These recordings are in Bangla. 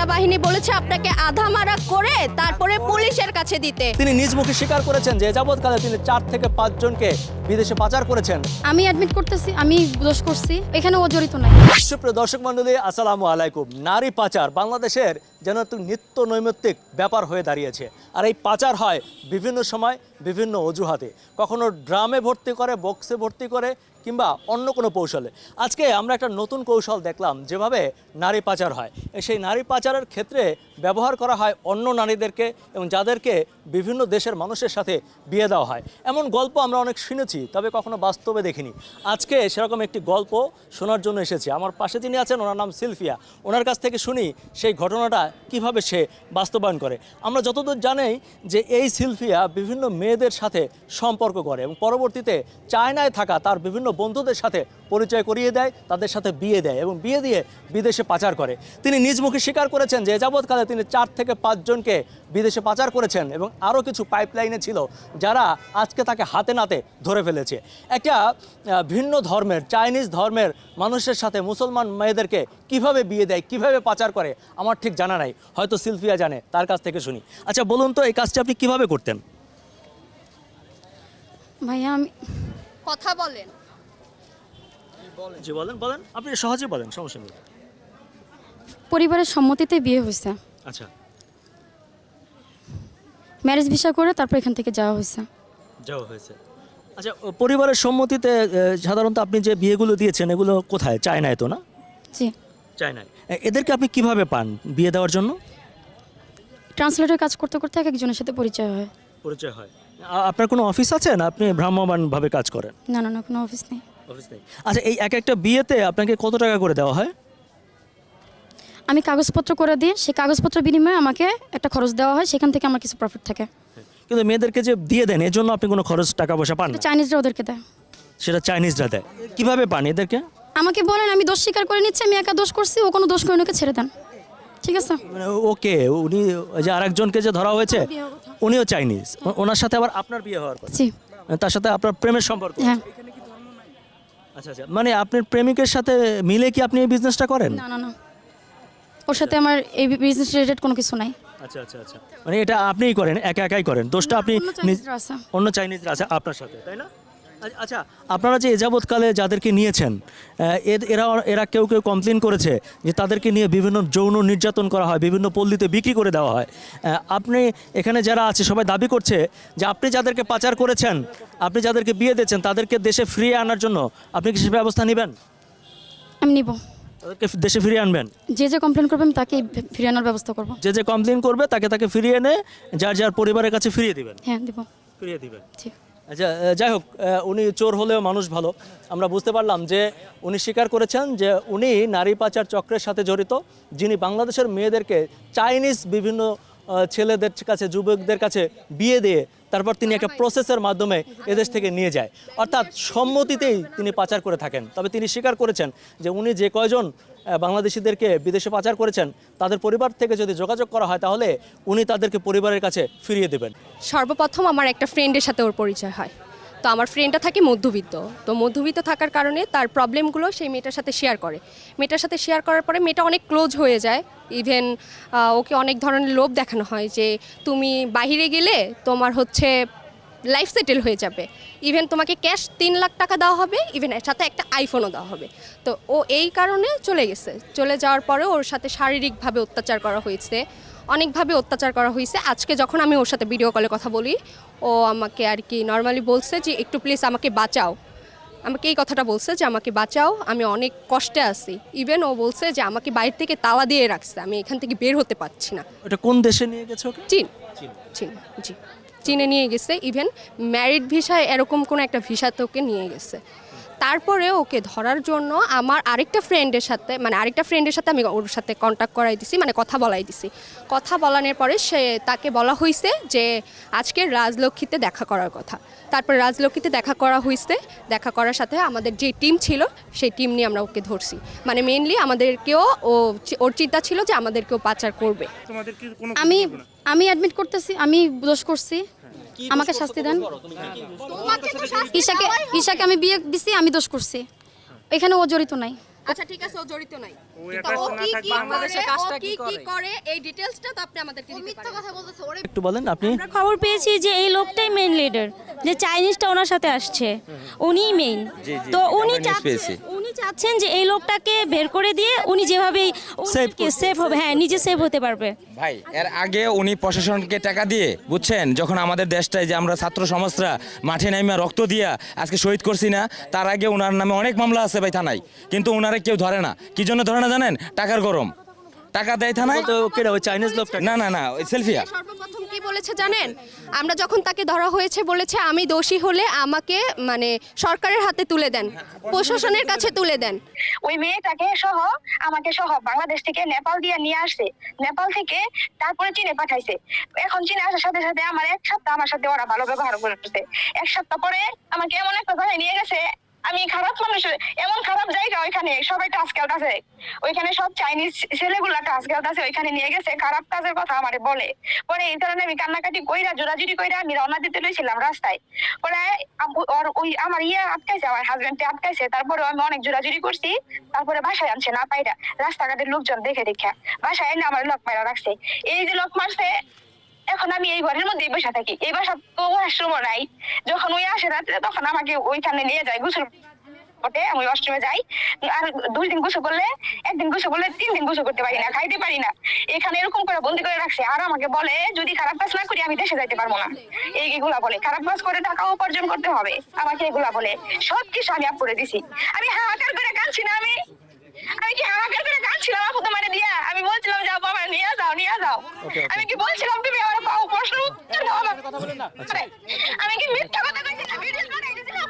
সেনাবাহিনী বলেছে আপনাকে আধা মারা করে তারপরে পুলিশের কাছে দিতে। তিনি নিজ মুখে স্বীকার করেছেন যে যাবৎকালে তিনি চার থেকে পাঁচ জনকে বিদেশে পাচার করেছেন। আমি অ্যাডমিট করতেছি আমি দোষ করছি এখানে ও জড়িত নাই। সুপ্রিয় দর্শক মণ্ডলী আসসালামু আলাইকুম। নারী পাচার বাংলাদেশের যেন একটু নিত্য নৈমিত্তিক ব্যাপার হয়ে দাঁড়িয়েছে। আর এই পাচার হয় বিভিন্ন সময় বিভিন্ন অজুহাতে। কখনো ড্রামে ভর্তি করে বক্সে ভর্তি করে কিংবা অন্য কোনো কৌশলে। আজকে আমরা একটা নতুন কৌশল দেখলাম যেভাবে নারী পাচার হয়। সেই নারী পাচারের ক্ষেত্রে ব্যবহার করা হয় অন্য নারীদেরকে এবং যাদেরকে বিভিন্ন দেশের মানুষের সাথে বিয়ে দেওয়া হয়। এমন গল্প আমরা অনেক শুনেছি, তবে কখনো বাস্তবে দেখিনি। আজকে সেরকম একটি গল্প শোনার জন্য এসেছি। আমার পাশে যিনি আছেন, ওনার নাম সিলফিয়া। ওনার কাছ থেকে শুনি সেই ঘটনাটা কীভাবে সে বাস্তবায়ন করে। আমরা যতদূর জানি যে এই সিলফিয়া বিভিন্ন মেয়েদের সাথে সম্পর্ক করে এবং পরবর্তীতে চায়নায় থাকা তার বিভিন্ন বন্ধুদের সাথে পরিচয় করিয়ে দেয় তাদের সাথে বিয়ে দেয় এবং বিয়ে দিয়ে বিদেশে পাচার করে। তিনি নিজ মুখে স্বীকার করেছেন যে যাবৎকালে তিনি চার থেকে পাঁচজনকে বিদেশে পাচার করেছেন এবং আরও কিছু পাইপলাইনে ছিল যারা আজকে তাকে হাতে নাতে ধরে ফেলেছে। একটা ভিন্ন ধর্মের চাইনিজ ধর্মের মানুষের সাথে মুসলমান মেয়েদেরকে কীভাবে বিয়ে দেয় কীভাবে পাচার করে আমার ঠিক জানা নাই। হয়তো সিলফিয়া জানে তার কাছ থেকে শুনি। আচ্ছা বলুন তো এই কাজটি আপনি কীভাবে করতেন? ভাইয়া আমি কথা বলেন। জি বলেন বলেন। আপনি সহজে বলেন সমস্যা নেই। পরিবারের সম্মতিতে বিয়ে হয়েছে। আচ্ছা। ম্যারেজ ভিসা করে তারপর এখান থেকে যাওয়া হয়েছে। যাওয়া হয়েছে। আচ্ছা ও পরিবারের সম্মতিতে আহ, সাধারণত আপনি যে বিয়েগুলো দিয়েছেন এগুলো কোথায়? চায়নায় তো না? জি। চায়নায়। এ- এদেরকে আপনি কীভাবে পান বিয়ে দেওয়ার জন্য? ট্রান্সলেটর কাজ করতে করতে এক একজনের সাথে পরিচয় হয়। পরিচয় হয়। আ- আপনার কোনো অফিস আছে না? আপনি ভ্রাম্যমানভাবে কাজ করেন? না না না কোনো অফিস নেই। অফিস নেই আচ্ছা এই এক একটা বিয়েতে আপনাকে কত টাকা করে দেওয়া হয়? আমি কাগজপত্র করে দিই সেই কাগজপত্র বিনিময়ে আমাকে একটা খরচ দেওয়া হয় সেখান থেকে আমার কিছু প্রফিট থাকে। কিন্তু মেয়েদেরকে যে দিয়ে দেন এর জন্য আপনি কোনো খরচ টাকা পয়সা পান না? চাইনিজরা ওদেরকে দেয়। সেটা চাইনিজরা দেয়। কীভাবে পান এদেরকে? আমাকে বলেন আমি দোষ স্বীকার করে নিচ্ছি আমি একা দোষ করছি ও কোনো দোষ করে ওকে ছেড়ে দেন। ঠিক আছে? মানে ওকে উনি ওই যে আরেকজনকে যে ধরা হয়েছে উনিও চাইনিজ ও- ওনার সাথে আবার আপনার বিয়ে হওয়ার কথা? জি। তার সাথে আপনার প্রেমের সম্পর্ক? হ্যাঁ। আচ্ছা আচ্ছা। মানে আপনার প্রেমিকের সাথে মিলে কি আপনি এই বিজনেসটা করেন? না না না। ওর সাথে আমার এই বিজনেস রিলেটেড কোনো কিছু নাই। আচ্ছা আচ্ছা আচ্ছা। মানে এটা আপনিই করেন একা একাই করেন। দোষটা আপনি অন্য নিজ- অন্য চাইনিজরা আছে আপনার সাথে তাই না? আচ্ছা, আপনারা যে এ যাবৎকালে যাদেরকে নিয়েছেন এরা এরা কেউ কেউ কমপ্লেন করেছে যে তাদেরকে নিয়ে বিভিন্ন যৌন নির্যাতন করা হয় বিভিন্ন পল্লীতে বিক্রি করে দেওয়া হয়। আপনি এখানে যারা আছে সবাই দাবি করছে যে আপনি যাদেরকে পাচার করেছেন আপনি যাদেরকে বিয়ে দিয়েছেন তাদেরকে দেশে ফিরিয়ে আনার জন্য আপনি কি সে ব্যবস্থা নেবেন? আমি নিব। তাদেরকে দেশে ফিরিয়ে আনবেন? যে যে কমপ্লেন করবেন তাকে ফিরিয়ে আনার ব্যবস্থা করব। যে যে কমপ্লেন করবে তাকে তাকে ফিরিয়ে এনে যার যার পরিবারের কাছে ফিরিয়ে দিবেন? হ্যাঁ দিব। ফিরিয়ে দিবেন। জি। আচ্ছা যাই হোক উনি চোর হলেও মানুষ ভালো। আমরা বুঝতে পারলাম যে উনি স্বীকার করেছেন যে উনি নারী পাচার চক্রের সাথে জড়িত, যিনি বাংলাদেশের মেয়েদেরকে চাইনিজ বিভিন্ন ছেলেদের কাছে, যুবকদের কাছে বিয়ে দিয়ে তারপর তিনি একটা প্রসেসের মাধ্যমে এদেশ থেকে নিয়ে যায়। অর্থাৎ সম্মতিতেই তিনি পাচার করে থাকেন। তবে তিনি স্বীকার করেছেন যে উনি যে কয়জন বাংলাদেশিদেরকে বিদেশে পাচার করেছেন, তাদের পরিবার থেকে যদি যোগাযোগ করা হয় তাহলে উনি তাদেরকে পরিবারের কাছে ফিরিয়ে দেবেন। সর্বপ্রথম আমার একটা ফ্রেন্ডের সাথে ওর পরিচয় হয়। তো আমার ফ্রেন্ডটা থাকে মধ্যবিত্ত। তো মধ্যবিত্ত থাকার কারণে তার প্রবলেমগুলো সেই মেয়েটার সাথে শেয়ার করে। মেয়েটার সাথে শেয়ার করার পরে মেয়েটা অনেক ক্লোজ হয়ে যায়। ইভেন ওকে অনেক ধরনের লোভ দেখানো হয় যে, তুমি বাইরে গেলে তোমার হচ্ছে লাইফ সেটেল হয়ে যাবে। ইভেন তোমাকে ক্যাশ তিন লাখ টাকা দেওয়া হবে ইভেন এর সাথে একটা আইফোনও দেওয়া হবে। তো ও এই কারণে চলে গেছে। চলে যাওয়ার পরে ওর সাথে শারীরিকভাবে অত্যাচার করা হয়েছে অনেকভাবে অত্যাচার করা হয়েছে। আজকে যখন আমি ওর সাথে ভিডিও কলে কথা বলি ও আমাকে আর কি নর্মালি বলছে যে একটু প্লিজ আমাকে বাঁচাও। আমাকে এই কথাটা বলছে যে আমাকে বাঁচাও আমি অনেক কষ্টে আছি। ইভেন ও বলছে যে আমাকে বাইরে থেকে তালা দিয়ে রাখছে আমি এখান থেকে বের হতে পারছি না। ওটা কোন দেশে নিয়ে গেছে ওকে? চীন চীন জি। চীনে নিয়ে গেছে ইভেন ম্যারিড ভিসায় এরকম কোনো একটা ভিসাতে ওকে নিয়ে গেছে। তারপরে ওকে ধরার জন্য আমার আরেকটা ফ্রেন্ডের সাথে মানে আরেকটা ফ্রেন্ডের সাথে আমি ওর সাথে কন্ট্যাক্ট করাই দিছি মানে কথা বলাই দিছি। কথা বলানোর পরে সে তাকে বলা হয়েছে যে আজকে রাজলক্ষ্মীতে দেখা করার কথা। তারপরে রাজলক্ষ্মীতে দেখা করা হয়েছে দেখা করার সাথে আমাদের যে টিম ছিল সেই টিম নিয়ে আমরা ওকে ধরছি। মানে মেনলি আমাদেরকেও ও ওর চিন্তা ছিল যে আমাদেরকেও পাচার করবে। আমি আমি অ্যাডমিট করতেছি আমি দোষ করছি। আমাকে শাস্তি দেন। ঈশাকে ঈশাকে আমি বিয়ে দিছি আমি দোষ করছি। এখানে ও জড়িত নাই। আচ্ছা ঠিক আছে ও জড়িত নাই। ও কি কি বাংলাদেশে করে কাজটা কি কি কি করে? এই ডিটেইলসটা তো আপনি আমাদেরকে দিতে পারেন। একটু বলেন আপনি। আমরা খবর পেয়েছি যে এই লোকটাই মেইন লিডার যে চাইনিজটা ওনার সাথে আসছে উনিই মেইন তো উনি। চাচ্ছেন উনি চাচ্ছেন যে এই লোকটাকে বের করে দিয়ে উনি যেভাবেই সেভ হবে হ্যাঁ নিজে সেভ হতে পারবে। ভাই এর আগে উনি প্রশাসনকে টাকা দিয়ে বুঝছেন যখন আমাদের দেশটায় যে আমরা ছাত্র সমাজরা মাঠে নাইমা রক্ত দিয়া আজকে শহীদ করছি না তার আগে ওনার নামে অনেক মামলা আছে ভাই থানায়। কিন্তু ওনারে কেউ ধরে না। কি জন্য ধরে না জানেন? টাকার গরম। টাকা দেয় থানায়? তো কেটা ওই চাইনিজ লোকটা না না না ওই সেলফিয়া সর্বপ্রথম কি বলেছে জানেন? আমরা যখন তাকে ধরা হয়েছে বলেছে আমি দোষী হলে আমাকে মানে সরকারের হাতে তুলে দেন। প্রশাসনের কাছে তুলে দেন। ওই মেয়েটাকে সহ আমাকে সহ বাংলাদেশ থেকে নেপাল দিয়ে নিয়ে আসছে। নেপাল থেকে তারপরে চীনে পাঠাইছে। এখন চীনে আসার সাথে সাথে আমার এক সপ্তাহ আমার সাথে ওরা ভালো ব্যবহার করতেছে এক সপ্তাহ পরে আমাকে এমন একটা জায়গায় নিয়ে গেছে আমি খারাপ মানুষ, এমন খারাপ জায়গা ওইখানে, সবাই টাচ কেউট আছে ওইখানে সব চাইনিজ ছেলেগুলা টাচ কেউট আছে ওইখানে নিয়ে গেছে, খারাপ কাজের কথা আমারে বলে। পরে এই কারণে আমি কান্নাকাটি কইরা, জোরাজুরি কইরা আমি রওনা দিতে লইছিলাম রাস্তায়। পরে ওর ওই আমার ইয়ে আটকাইছে, আমার হাজবেন্ডে আটকাইছে তারপরে আমি অনেক জোরাজুরি করছি, তারপরে বাসায় আনছে না পাইরা, রাস্তাঘাটের লোকজন দেখে দেখা বাসায় এনে আমার লোক মারা রাখছে। এই যে লোক মারছে এখন আমি এই ঘরের মধ্যে বসে থাকি। এই বাসা তো ওয়াশরুমও নাই। যখন ওই আসে রাত্রে, তখন আমাকে ওইখানে নিয়ে যায় গোসল আমি ওয়াশরুমে যাই। আর দুই দিন করলে, একদিন করলে তিন দিন করতে পারি না, খাইতে পারি না। এখানে এরকম করে বন্দি করে রাখছে। আর আমাকে বলে, যদি খারাপ কাজ না করি, আমি দেশে যাইতে পারব না। এই এগুলা বলে। খারাপ কাজ করে টাকা উপার্জন করতে হবে। আমাকে এগুলা বলে। সব কিছু আমি আপ করে দিছি। আমি হাহাকার করে কাঁদছি না আমি। আমি কি হাহাকার করে কাঁদছিলাম আপু তোমার দিয়া? আমি বলছিলাম যে আপু আমার নিয়ে যাও নিয়ে যাও. আমি কি বলছিলাম তুমি আমার পাও প্রশ্ন উত্তর দাও আমাকে আমি কি মিথ্যা কথা কইছিলাম ভিডিও বানাই দিছিলাম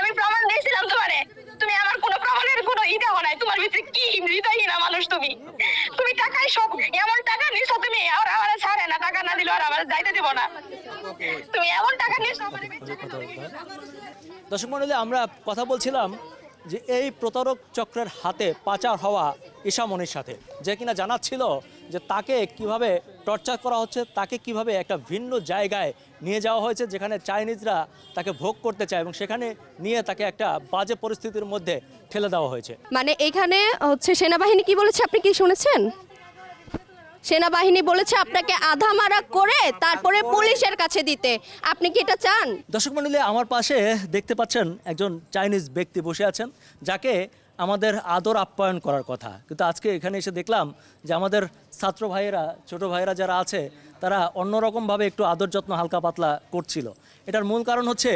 আমি প্রমাণ দিয়েছিলাম তোমারে। তুমি আমার কোনো প্রমাণের কোনো ই দাও নাই। তোমার ভিতরে কি হৃদয়হীনা মানুষ তুমি? তুমি টাকাই সব এমন টাকা নিছো তুমি আর আমার ছাড়ে না টাকা না দিলে আর আমার যাইতে দিব না। তুমি এমন টাকা নিছো। দর্শক মণ্ডলী আমরা কথা বলছিলাম যে এই প্রতারক চক্রের হাতে পাচার হওয়া ঈশামণির সাথে। যে কিনা জানাচ্ছিল যে তাকে কীভাবে টর্চার করা হচ্ছে, তাকে কীভাবে একটা ভিন্ন জায়গায় নিয়ে যাওয়া হয়েছে, যেখানে চাইনিজরা তাকে ভোগ করতে চায় এবং সেখানে নিয়ে তাকে একটা বাজে পরিস্থিতির মধ্যে ঠেলে দেওয়া হয়েছে। মানে এখানে হচ্ছে সেনাবাহিনী কি বলেছে? আপনি কি শুনেছেন? সেনাবাহিনী বলেছে আপনাকে আধা মারা করে তারপরে পুলিশের কাছে দিতে। আপনি কি এটা চান? দর্শক মণ্ডলী আমার পাশে দেখতে পাচ্ছেন একজন চাইনিজ ব্যক্তি বসে আছেন, যাকে আমাদের আদর আপ্যায়ন করার কথা। কিন্তু আজকে এখানে এসে দেখলাম যে আমাদের ছাত্র ভাইয়েরা, ছোট ভাইয়েরা যারা আছে, তারা অন্যরকমভাবে একটু আদর যত্ন হালকা পাতলা করছিল। এটার মূল কারণ হচ্ছে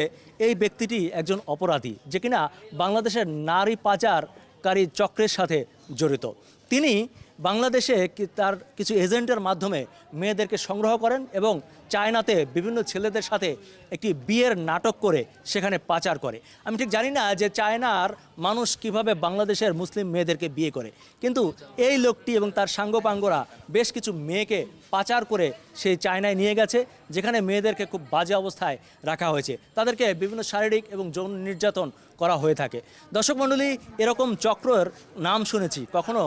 এই ব্যক্তিটি একজন অপরাধী, যে কিনা বাংলাদেশের নারী পাচারকারী চক্রের সাথে জড়িত। তিনি বাংলাদেশে তার কিছু এজেন্টের মাধ্যমে মেয়েদেরকে সংগ্রহ করেন এবং চায়নাতে বিভিন্ন ছেলেদের সাথে একটি বিয়ের নাটক করে সেখানে পাচার করে। আমি ঠিক জানি না যে চায়নার মানুষ কীভাবে বাংলাদেশের মুসলিম মেয়েদেরকে বিয়ে করে। কিন্তু এই লোকটি এবং তার সাঙ্গপাঙ্গরা বেশ কিছু মেয়েকে পাচার করে সেই চায়নায় নিয়ে গেছে, যেখানে মেয়েদেরকে খুব বাজে অবস্থায় রাখা হয়েছে। তাদেরকে বিভিন্ন শারীরিক এবং যৌন নির্যাতন করা হয়ে থাকে। দর্শক মণ্ডলী, এরকম চক্রের নাম শুনেছি, কখনো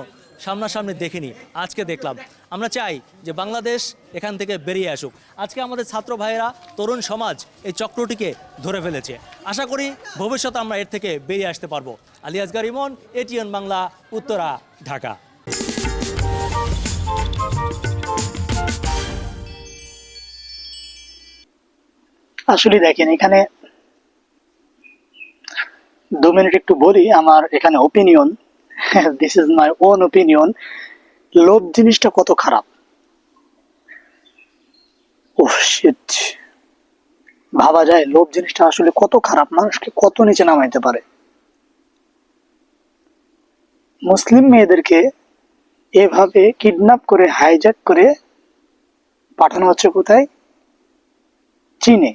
সামনাসামনি দেখিনি, আজকে দেখলাম। আমরা চাই যে বাংলাদেশ এখান থেকে বেরিয়ে আসুক। আজকে আমাদের ছাত্র ভাইয়েরা, তরুণ সমাজ এই চক্রটিকে ধরে ফেলেছে। আশা করি ভবিষ্যতে আমরা এর থেকে বেরিয়ে আসতে পারব। আলিয়াজগার ইমন এটিএন বাংলা, উত্তরা, ঢাকা। আসলে দেখেন, এখানে দু মিনিট একটু বলি আমার এখানে opinion this is my own opinion লোভ জিনিসটা কত খারাপ? ভাবা যায়, লোভ জিনিসটা আসলে কত খারাপ? মানুষকে কত নিচে নামাইতে পারে? মুসলিম মেয়েদেরকে এভাবে কিডন্যাপ করে হাইজ্যাক করে পাঠানো হচ্ছে কোথায়? চীনে।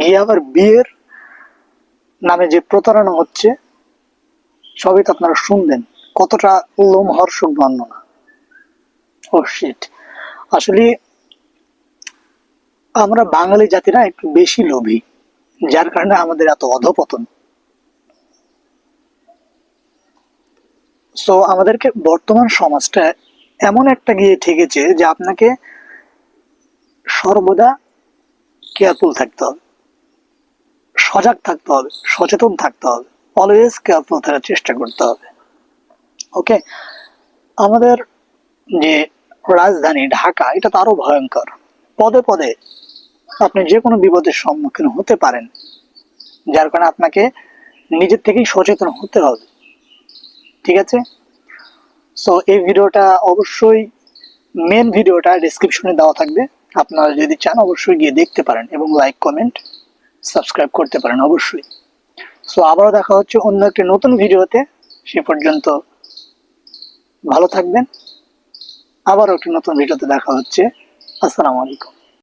গিয়ে আবার বিয়ের নামে যে প্রতারণা হচ্ছে সবই তো আপনারা শুনলেন। কতটা লোমহর্ষক বর্ণনা। ও শিট আসলে আমরা বাঙালি জাতিরা একটু বেশি লোভী, যার কারণে আমাদের এত অধপতন। সো আমাদেরকে বর্তমান সমাজটা এমন একটা গিয়ে ঠেকেছে যে আপনাকে সর্বদা কেয়ারফুল থাকতে হবে, সজাগ থাকতে হবে, সচেতন থাকতে হবে। অলওয়েজ কেয়ারফুল থাকার চেষ্টা করতে হবে। ওকে আমাদের যে রাজধানী ঢাকা, এটা তো আরও ভয়ঙ্কর। পদে পদে আপনি যে কোনো বিপদের সম্মুখীন হতে পারেন। যার কারণে আপনাকে নিজের থেকেই সচেতন হতে হবে। ঠিক আছে? সো এই ভিডিওটা অবশ্যই মেন ভিডিওটা ডিসক্রিপশনে দেওয়া থাকবে। আপনারা যদি চান, অবশ্যই গিয়ে দেখতে পারেন এবং লাইক কমেন্ট সাবস্ক্রাইব করতে পারেন অবশ্যই। সো আবারও দেখা হচ্ছে অন্য একটি নতুন ভিডিওতে। সে পর্যন্ত ভালো থাকবেন। আবারও একটি নতুন ভিডিওতে দেখা হচ্ছে। আসসালামু আলাইকুম।